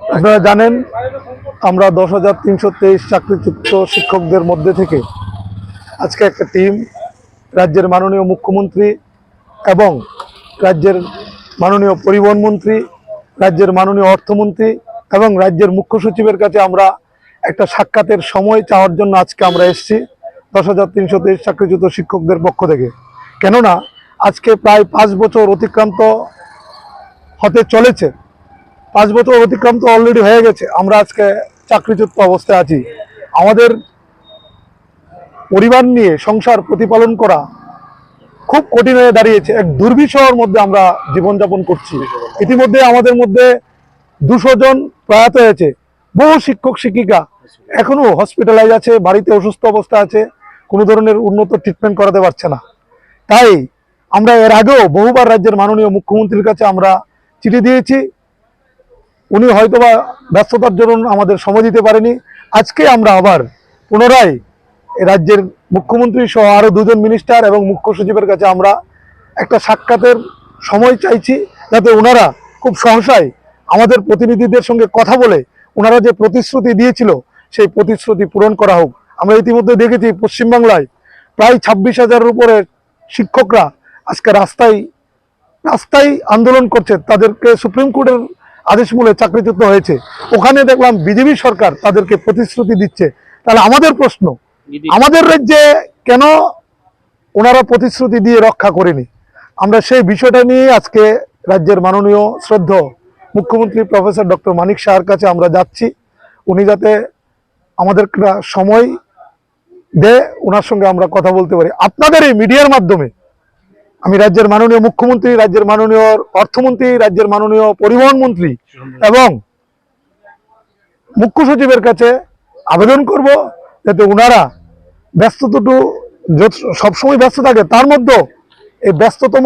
আপনারা জানেন, আমরা দশ হাজার তিনশো তেইশ চাকরিযুক্ত শিক্ষকদের মধ্যে থেকে আজকে একটা টিম রাজ্যের মাননীয় মুখ্যমন্ত্রী এবং রাজ্যের মাননীয় পরিবহন মন্ত্রী, রাজ্যের মাননীয় অর্থমন্ত্রী এবং রাজ্যের মুখ্য সচিবের কাছে আমরা একটা সাক্ষাতের সময় চাওয়ার জন্য আজকে আমরা এসেছি দশ হাজার তিনশো তেইশ চাকরিচ্যুত শিক্ষকদের পক্ষ থেকে। কেননা, আজকে প্রায় পাঁচ বছর অতিক্রান্ত হতে চলেছে। পাঁচ বছর অতিক্রান্ত অলরেডি হয়ে গেছে। আমরা আজকে চাকরিচ্যুত অবস্থায় আছি। আমাদের পরিবার নিয়ে সংসার প্রতিপালন করা খুব কঠিন হয়ে দাঁড়িয়েছে। এক দুর্বিষহর মধ্যে আমরা জীবনযাপন করছি। ইতিমধ্যে আমাদের মধ্যে দুশো জন প্রয়াত হয়েছে। বহু শিক্ষক, শিক্ষিকা এখনও হসপিটালাইজ আছে, বাড়িতে অসুস্থ অবস্থা আছে, কোনো ধরনের উন্নত ট্রিটমেন্ট করাতে পারছে না। তাই আমরা এর আগেও বহুবার রাজ্যের মাননীয় মুখ্যমন্ত্রীর কাছে আমরা চিঠি দিয়েছি। উনি হয়তোবা ব্যস্ততার জন্য আমাদের সময় দিতে পারেনি। আজকে আমরা আবার পুনরায় রাজ্যের মুখ্যমন্ত্রী সহ আরও দুজন মিনিস্টার এবং মুখ্য সচিবের কাছে আমরা একটা সাক্ষাতের সময় চাইছি যাতে ওনারা খুব সহসায় আমাদের প্রতিনিধিদের সঙ্গে কথা বলে ওনারা যে প্রতিশ্রুতি দিয়েছিল, সেই প্রতিশ্রুতি পূরণ করা হোক। আমরা ইতিমধ্যে দেখেছি পশ্চিমবাংলায় প্রায় ছাব্বিশ হাজারের উপরে শিক্ষকরা আজকে রাস্তায় রাস্তায় আন্দোলন করছে। তাদেরকে সুপ্রিম কোর্টের আদেশ মূলে চাকরিচ্যুত হয়েছে। ওখানে দেখলাম বিজেপি সরকার তাদেরকে প্রতিশ্রুতি দিচ্ছে। তাহলে আমাদের প্রশ্ন আমাদের রাজ্যে কেন ওনারা প্রতিশ্রুতি দিয়ে রক্ষা করেনি? আমরা সেই বিষয়টা নিয়ে আজকে রাজ্যের মাননীয় শ্রদ্ধ মুখ্যমন্ত্রী প্রফেসর ডক্টর মানিক শাহর কাছে আমরা যাচ্ছি। উনি যাতে আমাদের সময় দেয় ওনার সঙ্গে আমরা কথা বলতে পারি। আপনাদের এই মিডিয়ার মাধ্যমে আমি রাজ্যের মাননীয় মুখ্যমন্ত্রী, রাজ্যের মাননীয় অর্থমন্ত্রী, রাজ্যের মাননীয় পরিবহন মন্ত্রী এবং মুখ্য সচিবের কাছে আবেদন করব যাতে ওনারা ব্যস্ততটু সবসময় ব্যস্ত থাকে, তার মধ্যে এই ব্যস্ততম